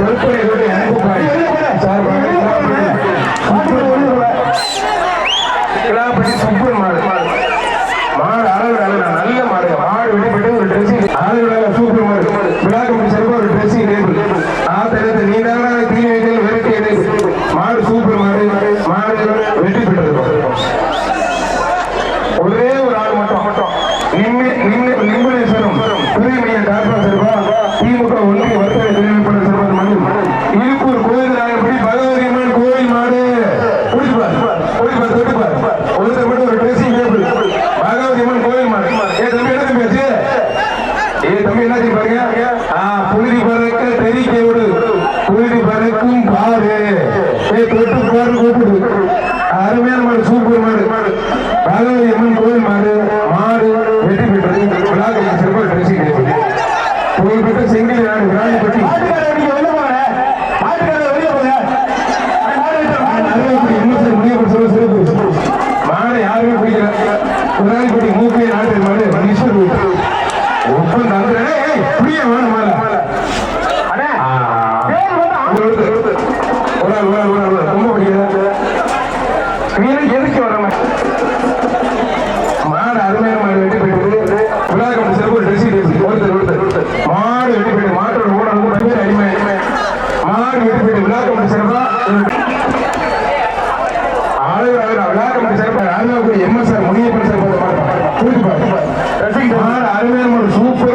தொல்பனை கொண்டு எனக்கு பாடி சார்பாக கிளாப்பட்டி சுப்பன் மாடு மாடு அளவு நல்ல மாடு மாடு வெடிப்பட்டு ஒரு ட்ரெஸ் அளவு சூப்பர் மாடு விழாக்கு சிறப்பு ஒரு ட்ரெஸ்ஸிங் டேபிள் ஆத்திரத்தை நீ தானே தீ வைக்கல் வெரைட்டி டேபிள் மாடு சூப்பர் மாடு மாடு வெற்றி பெற்றது ஒரே ஒரு ஆள் மட்டும் மட்டும். நிம்மி நிம்மி டாக்டர் சிறுவா திமுக ஒன்றிய வர்த்தக தொழில்நுட்ப சிறுவன் மணி இழுப்பூர் கோயில் நாயப்படி பகவதி அம்மன் கோயில் மாடு. தொட்டுப்பார் ஒருத்தர் மட்டும் ஒரு ட்ரெஸ்ஸிங் டேபிள் பகவதி அம்மன் கோயில் மாடு. ஏ தம்பி என்ன தம்பி ஆச்சு? ஏ தம்பி என்ன பாருங்க? புழுதி பறக்க தெரிக்க விடு. புழுதி பறக்கும் பாரு. ஏ தொட்டு பாரு கூப்பிடு அருமையான மாடு சூப்பர் மாடு பகவதி அம்மன் கோயில் மாடு மாடு வெற்றி பெற்றது. விழாக்கு சிறப்பாக ட்ரெஸ்ஸிங் டேபிள் புகழ்பெற்ற செங்கிலி நாடு விராணிப்பட்டி மாடு யாருமே பிடிக்கல. விராணிப்பட்டி மூக்கிய நாட்டு மாடு மனுஷர் ஒப்பன் புரிய வேணும் மாலை ஒரு ஆள் ஒரு ஆள் ஒரு ஆள் ரொம்ப பிடிக்கல நீங்க எதுக்கு வர மாடு அருமையான மாடு வெட்டி போயிட்டு விழாக்கம் சிறப்பு ட்ரெஸ்ஸிங் டேபிள் ஒருத்தர் ஒருத்தர் மாடு வெட்டி போயிட்டு மாட்டோட ஓட வந்து பச்சை அடிமை மாடு வெட்டி போயிட்டு விழாக்கம் சிறப்பா ஆளுநர் அவர் விழாக்கம் சிறப்பா ராஜாவுக்கு எம்எஸ்ஆர் முனியப்பன் சிறப்பு கூட்டி பாரு மாடு அருமையான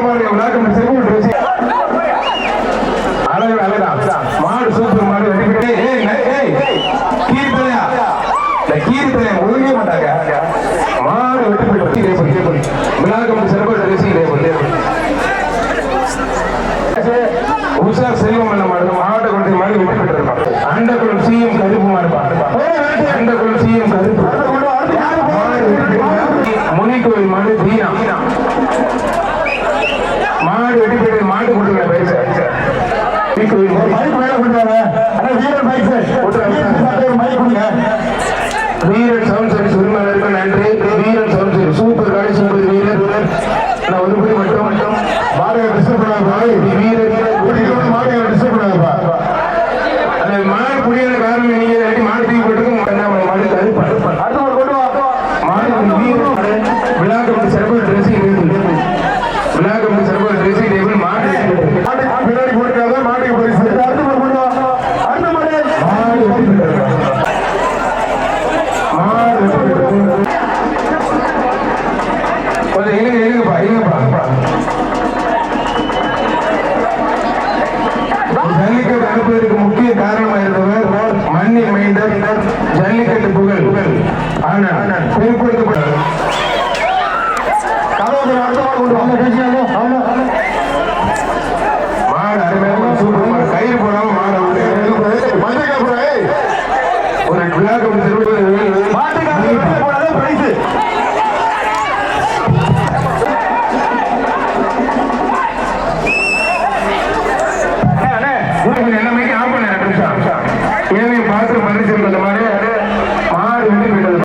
மாடு சூப்பர் மாடு விழாக்கம் அழகு அழகா மாடு சூப்பர் மாடு வெட்டி கீர்த்தனையா? இந்த கீர்த்தனை மைண்டர் ஜல்லிக்கட்டு புகழ். ஆனா பொருட்படுத்தப்பட்டார் மாடு